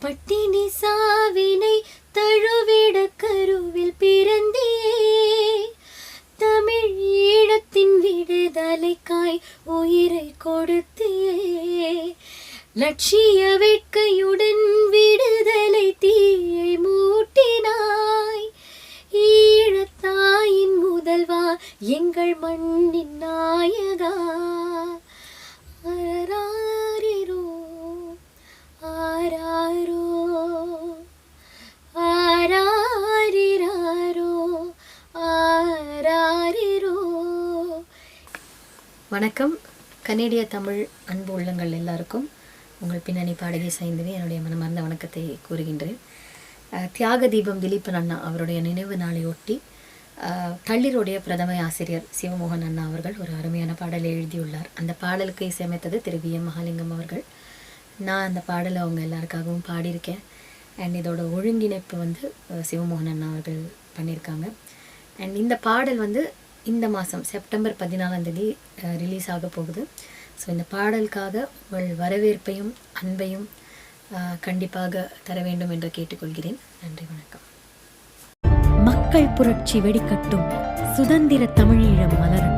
பட்டினி சாவினை தழுவிட கருவில் பிறந்தியே தமிழ் ஈழத்தின் விடுதலைக்காய் உயிரை கொடுத்தியே லட்சிய வேட்கையுடன் விடுதலை தீயை மூட்டினாய். ஈழத்தாயின் முதல்வா எங்கள் மண்ணின் நாயகா. வணக்கம். கனேடிய தமிழ் அன்பு உள்ளங்கள் எல்லாருக்கும் உங்கள் பின்னணி பாடகி சைந்தவி என்னுடைய மனமார்ந்த வணக்கத்தை கூறுகின்றேன். தியாக தீபம் திலீபன் அண்ணா அவருடைய நினைவு நாளை ஒட்டி தள்ளிருடைய பிரதம ஆசிரியர் சிவமோகன் அண்ணா அவர்கள் ஒரு அருமையான பாடலை எழுதியுள்ளார். அந்த பாடலுக்கு இசையமைத்தது திரு வி எம் மகாலிங்கம் அவர்கள். நான் அந்த பாடலை அவங்க எல்லாருக்காகவும் பாடியிருக்கேன். அண்ட் இதோட ஒழுங்கிணைப்பு வந்து சிவமோகன் அண்ணா அவர்கள் பண்ணியிருக்காங்க. அண்ட் இந்த பாடல் வந்து இந்த மாதம் செப்டம்பர் பதினாலாம் தேதி ரிலீஸ் ஆக போகுது. ஸோ இந்த பாடலுக்காக உங்கள் வரவேற்பையும் அன்பையும் அஹ், கண்டிப்பாக தர வேண்டும் என்று கேட்டுக்கொள்கிறேன். நன்றி வணக்கம். மக்கள் புரட்சி வெடிக்கட்டும். சுதந்திர தமிழீழம் மலரும்